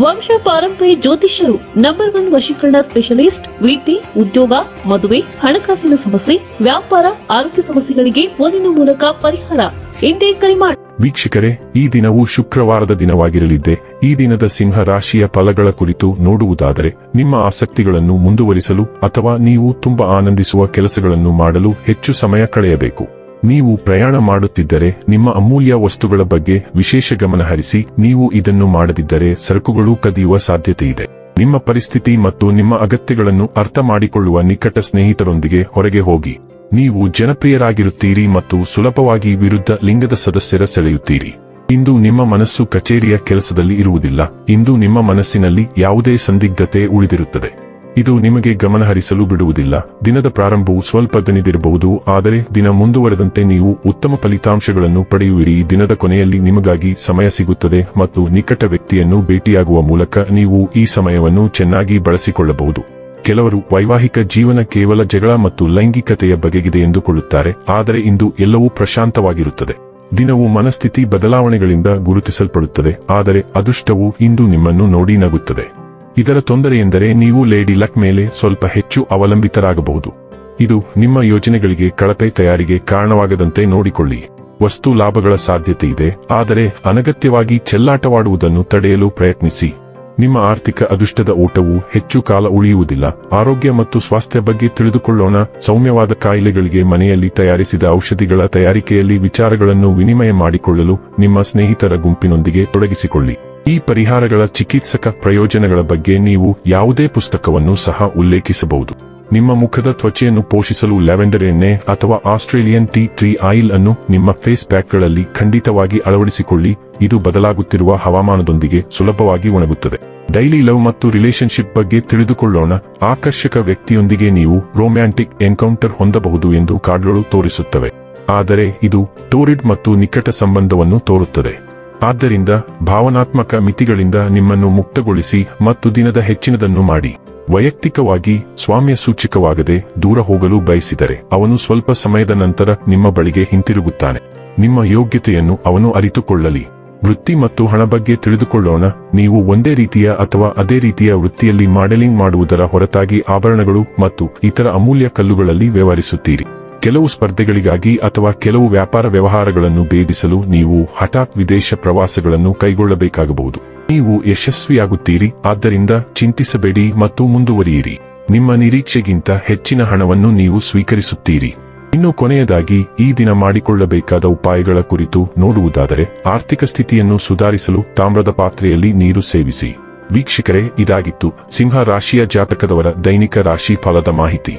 ವಂಶ ಪಾರಂಪರ್ಯ ಜ್ಯೋತಿಷ್ಯರು ನಂಬರ್ ಒನ್ ವಶೀಕರಣ ಸ್ಪೆಷಲಿಸ್ಟ್ ವೃತ್ತಿ ಉದ್ಯೋಗ, ಮದುವೆ, ಹಣಕಾಸಿನ ಸಮಸ್ಯೆ, ವ್ಯಾಪಾರ, ಆರೋಗ್ಯ ಸಮಸ್ಯೆಗಳಿಗೆ ಫೋನಿನ ಮೂಲಕ ಪರಿಹಾರ. ಎಂದೇ ಕರೆ ಮಾಡಿ ವೀಕ್ಷಕರೇ, ಈ ದಿನವು ಶುಕ್ರವಾರದ ದಿನವಾಗಿರಲಿದ್ದೆ. ಈ ದಿನದ ಸಿಂಹ ರಾಶಿಯ ಫಲಗಳ ಕುರಿತು ನೋಡುವುದಾದರೆ, ನಿಮ್ಮ ಆಸಕ್ತಿಗಳನ್ನು ಮುಂದುವರಿಸಲು ಅಥವಾ ನೀವು ತುಂಬಾ ಆನಂದಿಸುವ ಕೆಲಸಗಳನ್ನು ಮಾಡಲು ಹೆಚ್ಚು ಸಮಯ ಕಳೆಯಬೇಕು. ನೀವು ಪ್ರಯಾಣ ಮಾಡುತ್ತಿದ್ದರೆ ನಿಮ್ಮ ಅಮೂಲ್ಯ ವಸ್ತುಗಳ ಬಗ್ಗೆ ವಿಶೇಷ ಗಮನ ಹರಿಸಿ, ನೀವು ಇದನ್ನು ಮಾಡದಿದ್ದರೆ ಸರಕುಗಳು ಕದಿಯುವ ಸಾಧ್ಯತೆ ಇದೆ ನಿಮ್ಮ ಪರಿಸ್ಥಿತಿ ಮತ್ತು ನಿಮ್ಮ ಅಗತ್ಯಗಳನ್ನು ಅರ್ಥ ಮಾಡಿಕೊಳ್ಳುವ ನಿಕಟ ಸ್ನೇಹಿತರೊಂದಿಗೆ ಹೊರಗೆ ಹೋಗಿ. ನೀವು ಜನಪ್ರಿಯರಾಗಿರುತ್ತೀರಿ ಮತ್ತು ಸುಲಭವಾಗಿ ವಿರುದ್ಧ ಲಿಂಗದ ಸದಸ್ಯರ ಸೆಳೆಯುತ್ತೀರಿ. ಇಂದು ನಿಮ್ಮ ಮನಸ್ಸು ಕಚೇರಿಯ ಕೆಲಸದಲ್ಲಿ ಇರುವುದಿಲ್ಲ. ಇಂದು ನಿಮ್ಮ ಮನಸ್ಸಿನಲ್ಲಿ ಯಾವುದೇ ಸಂದಿಗ್ಧತೆ ಉಳಿದಿರುತ್ತದೆ. ಇದು ನಿಮಗೆ ಗಮನಹರಿಸಲು ಬಿಡುವುದಿಲ್ಲ. ದಿನದ ಪ್ರಾರಂಭವು ಸ್ವಲ್ಪ ದನಿದಿರಬಹುದು ಆದರೆ ದಿನ ಮುಂದುವರೆದಂತೆ ನೀವು ಉತ್ತಮ ಫಲಿತಾಂಶಗಳನ್ನು ಪಡೆಯುವಿರಿ. ದಿನದ ಕೊನೆಯಲ್ಲಿ ನಿಮಗಾಗಿ ಸಮಯ ಸಿಗುತ್ತದೆ ಮತ್ತು ನಿಕಟ ವ್ಯಕ್ತಿಯನ್ನು ಭೇಟಿಯಾಗುವ ಮೂಲಕ ನೀವು ಈ ಸಮಯವನ್ನು ಚೆನ್ನಾಗಿ ಬಳಸಿಕೊಳ್ಳಬಹುದು. ಕೆಲವರು ವೈವಾಹಿಕ ಜೀವನ ಕೇವಲ ಜಗಳ ಮತ್ತು ಲೈಂಗಿಕತೆಯ ಬಗೆಗಿದೆ ಎಂದುಕೊಳ್ಳುತ್ತಾರೆ, ಆದರೆ ಇಂದು ಎಲ್ಲವೂ ಪ್ರಶಾಂತವಾಗಿರುತ್ತದೆ. ದಿನವು ಮನಸ್ಥಿತಿ ಬದಲಾವಣೆಗಳಿಂದ ಗುರುತಿಸಲ್ಪಡುತ್ತದೆ, ಆದರೆ ಅದೃಷ್ಟವು ಇಂದು ನಿಮ್ಮನ್ನು ನೋಡಿ ನಗುತ್ತದೆ. ಇದರ ತೊಂದರೆಯೆಂದರೆ ನೀವು ಲೇಡಿ ಲಕ್ ಮೇಲೆ ಸ್ವಲ್ಪ ಹೆಚ್ಚು ಅವಲಂಬಿತರಾಗಬಹುದು. ಇದು ನಿಮ್ಮ ಯೋಜನೆಗಳಿಗೆ ಕಳಪೆ ತಯಾರಿಗೆ ಕಾರಣವಾಗದಂತೆ ನೋಡಿಕೊಳ್ಳಿ. ವಸ್ತು ಲಾಭಗಳ ಸಾಧ್ಯತೆ ಇದೆ, ಆದರೆ ಅನಗತ್ಯವಾಗಿ ಚೆಲ್ಲಾಟವಾಡುವುದನ್ನು ತಡೆಯಲು ಪ್ರಯತ್ನಿಸಿ. ನಿಮ್ಮ ಆರ್ಥಿಕ ಅದೃಷ್ಟದ ಊಟವು ಹೆಚ್ಚು ಕಾಲ ಉಳಿಯುವುದಿಲ್ಲ. ಆರೋಗ್ಯ ಮತ್ತು ಸ್ವಾಸ್ಥ್ಯ ಬಗ್ಗೆ ತಿಳಿದುಕೊಳ್ಳೋಣ. ಸೌಮ್ಯವಾದ ಕಾಯಿಲೆಗಳಿಗೆ ಮನೆಯಲ್ಲಿ ತಯಾರಿಸಿದ ಔಷಧಿಗಳ ತಯಾರಿಕೆಯಲ್ಲಿ ವಿಚಾರಗಳನ್ನು ವಿನಿಮಯ ಮಾಡಿಕೊಳ್ಳಲು ನಿಮ್ಮ ಸ್ನೇಹಿತರ ಗುಂಪಿನೊಂದಿಗೆ ತೊಡಗಿಸಿಕೊಳ್ಳಿ. ಈ ಪರಿಹಾರಗಳ ಚಿಕಿತ್ಸಕ ಪ್ರಯೋಜನಗಳ ಬಗ್ಗೆ ನೀವು ಯಾವುದೇ ಪುಸ್ತಕವನ್ನು ಸಹ ಉಲ್ಲೇಖಿಸಬಹುದು. ನಿಮ್ಮ ಮುಖದ ತ್ವಚೆಯನ್ನು ಪೋಷಿಸಲು ಲ್ಯಾವೆಂಡರ್ ಎಣ್ಣೆ ಅಥವಾ ಆಸ್ಟ್ರೇಲಿಯನ್ ಟೀ ಟ್ರೀ ಆಯಿಲ್ ಅನ್ನು ನಿಮ್ಮ ಫೇಸ್ ಪ್ಯಾಕ್ಗಳಲ್ಲಿ ಖಂಡಿತವಾಗಿ ಅಳವಡಿಸಿಕೊಳ್ಳಿ. ಇದು ಬದಲಾಗುತ್ತಿರುವ ಹವಾಮಾನದೊಂದಿಗೆ ಸುಲಭವಾಗಿ ಒಣಗುತ್ತದೆ. ಡೈಲಿ ಲವ್ ಮತ್ತು ರಿಲೇಶನ್ಶಿಪ್ ಬಗ್ಗೆ ತಿಳಿದುಕೊಳ್ಳೋಣ. ಆಕರ್ಷಕ ವ್ಯಕ್ತಿಯೊಂದಿಗೆ ನೀವು ರೊಮ್ಯಾಂಟಿಕ್ ಎನ್ಕೌಂಟರ್ ಹೊಂದಬಹುದು ಎಂದು ಕಾರ್ಡ್ಗಳು ತೋರಿಸುತ್ತವೆ. ಆದರೆ ಇದು ಟೋರಿಡ್ ಮತ್ತು ನಿಕಟ ಸಂಬಂಧವನ್ನು ತೋರುತ್ತದೆ. ಆದ್ದರಿಂದ ಭಾವನಾತ್ಮಕ ಮಿತಿಗಳಿಂದ ನಿಮ್ಮನ್ನು ಮುಕ್ತಗೊಳಿಸಿ ಮತ್ತು ದಿನದ ಹೆಚ್ಚಿನದನ್ನು ಮಾಡಿ. ವೈಯಕ್ತಿಕವಾಗಿ ಸ್ವಾಮ್ಯ ಸೂಚಕವಾಗದೆ ದೂರ ಹೋಗಲು ಬಯಸಿದರೆ ಅವನು ಸ್ವಲ್ಪ ಸಮಯದ ನಂತರ ನಿಮ್ಮ ಬಳಿಗೆ ಹಿಂತಿರುಗುತ್ತಾನೆ. ನಿಮ್ಮ ಯೋಗ್ಯತೆಯನ್ನು ಅವನು ಅರಿತುಕೊಳ್ಳಲಿ. ವೃತ್ತಿ ಮತ್ತು ಹಣ ಬಗ್ಗೆ ತಿಳಿದುಕೊಳ್ಳೋಣ. ನೀವು ಒಂದೇ ರೀತಿಯ ಅಥವಾ ಅದೇ ರೀತಿಯ ವೃತ್ತಿಯಲ್ಲಿ ಮಾಡೆಲಿಂಗ್ ಮಾಡುವುದರ ಹೊರತಾಗಿ ಆಭರಣಗಳು ಮತ್ತು ಇತರ ಅಮೂಲ್ಯ ಕಲ್ಲುಗಳಲ್ಲಿ ವ್ಯವಹರಿಸುತ್ತೀರಿ. ಕೆಲವು ಸ್ಪರ್ಧೆಗಳಿಗಾಗಿ ಅಥವಾ ಕೆಲವು ವ್ಯಾಪಾರ ವ್ಯವಹಾರಗಳನ್ನು ಭೇದಿಸಲು ನೀವು ಹಠಾತ್ ವಿದೇಶ ಪ್ರವಾಸಗಳನ್ನು ಕೈಗೊಳ್ಳಬೇಕಾಗಬಹುದು. ನೀವು ಯಶಸ್ವಿಯಾಗುತ್ತೀರಿ, ಆದ್ದರಿಂದ ಚಿಂತಿಸಬೇಡಿ ಮತ್ತು ಮುಂದುವರಿಯಿರಿ. ನಿಮ್ಮ ನಿರೀಕ್ಷೆಗಿಂತ ಹೆಚ್ಚಿನ ಹಣವನ್ನು ನೀವು ಸ್ವೀಕರಿಸುತ್ತೀರಿ. ಇನ್ನು ಕೊನೆಯದಾಗಿ, ಈ ದಿನ ಮಾಡಿಕೊಳ್ಳಬೇಕಾದ ಉಪಾಯಗಳ ಕುರಿತು ನೋಡುವುದಾದರೆ, ಆರ್ಥಿಕ ಸ್ಥಿತಿಯನ್ನು ಸುಧಾರಿಸಲು ತಾಮ್ರದ ಪಾತ್ರೆಯಲ್ಲಿ ನೀರು ಸೇವಿಸಿ. ವೀಕ್ಷಕರೇ, ಇದಾಗಿತ್ತು ಸಿಂಹ ರಾಶಿಯ ಜಾತಕದವರ ದೈನಿಕ ರಾಶಿ ಫಲದ ಮಾಹಿತಿ.